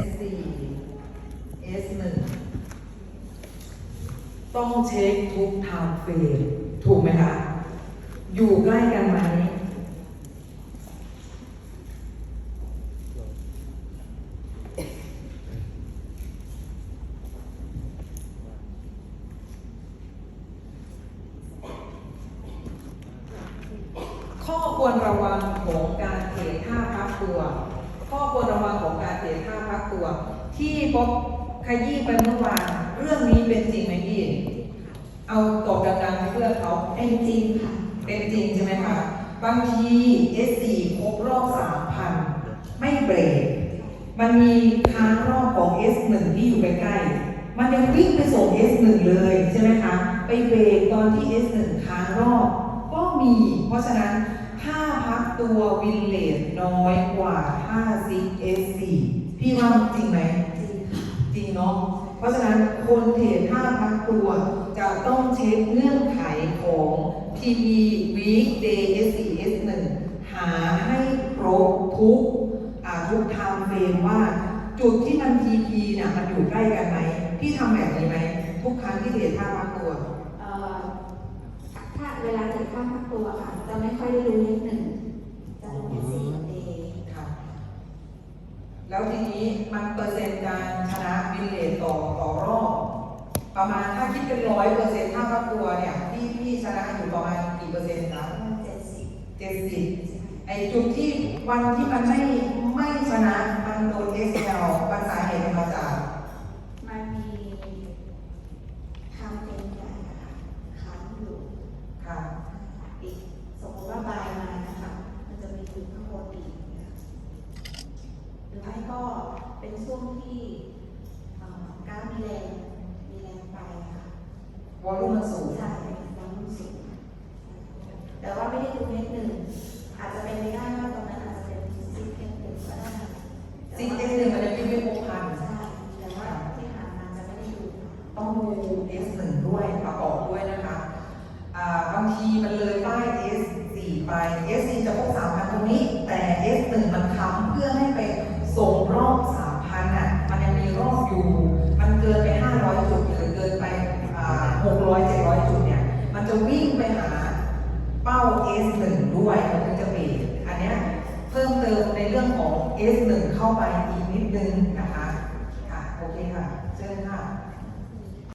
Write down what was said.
S4 S1 ต้องเช็คทุกไทม์เฟรมถูกไหมคะ อยู่ใกล้กันไหมข้อควรระวังของการเทรดท่าพักตัว ข้อควรระวังของการเทรดท่าพักตัว ที่ป๊อบขยี้ไปเมื่อวานเรื่องนี้เป็นจริงไหมพี่เอาตอบดังๆให้เพื่อนเขาเป็นจริงค่ะ เป็นจริงใช่ไหมคะบางที S4 ครบรอบ3,000 ไม่เบรกมันมีค้างรอบของ S1 ที่อยู่ใกล้ๆมันยังวิ่งไปส่ง S1 เลยใช่ไหมคะ ไปเบรกตอนที่ S1 ค้างรอบก็มี เพราะฉะนั้น ตัววินเลทน้อยกว่า 5zS4 พี่ว่าจริงไหมจริงค่ะจริงเนาะ เพราะฉะนั้นคนเทรดท่าพักตัว จะต้องเช็คเงื่อนไขของ TP Weekday S4 S1 หาให้ครบทุกทุกทม์เฟรมว่า จุดที่มัน TP เนี่ยมันอยู่ใกล้กันไหม พี่ทำแบบนี้ไหม ทุกครั้งที่เทรดท่าพักตัวเอ่อถ้าเวลาเกิดข้ามตัวค่ะ จะไม่ค่อยได้ดู มันเปอร์เซ็นต์การชนะวินเลทต่อต่อรอบ ประมาณถ้าคิดเป็นร้อยเปอร์เซ็นต์ถ้าพักตัวเนี่ยพี่พี่ชนะอยู่ประมาณกี่เปอร์เซ็นต์คะประมาณเจ็ดสิบเจ็ดสิบไอจุดที่วันที่มันไม่ไม่ชนะมันโดน SL ปัญสาเหตุมาจากมันมีทำเป็นใหญ่อะค่ะค้างอยู่ค่ะอีกสมมติว่าบายมานะคะมันจะมีจุดข้างบนอีกนะคะ หรือไม่ก็เป็นช่วงที่เอ่อก้าวมีแรงมีแรงไปค่ะวอลลุ่มมันสูงใช่ความรู้สึกแต่ว่าไม่ได้ดูเม็ดหนึ่งอาจจะเป็นไปได้ว่าตอนนั้นอาจจะเป็นซิกเม็ดหนึ่งก็ได้ซิกเอสหนึ่งมันยังไม่ครบพันใช่แต่ว่าที่ผ่านมาจะไม่ได้ดูค่ะต้องดู S1 ด้วยประกอบด้วยนะคะอ่าบางทีมันเลยป้าย S4 ไป S4 จะครบ3,000ตรงนี้แต่ S1 เป้า S1 ด้วยมันถึงจะเบรกอันนี้เพิ่มเติมในเรื่องของ S1 เข้าไปอีกนิดนึงนะคะ ค่ะ โอเคค่ะ เชิญค่ะ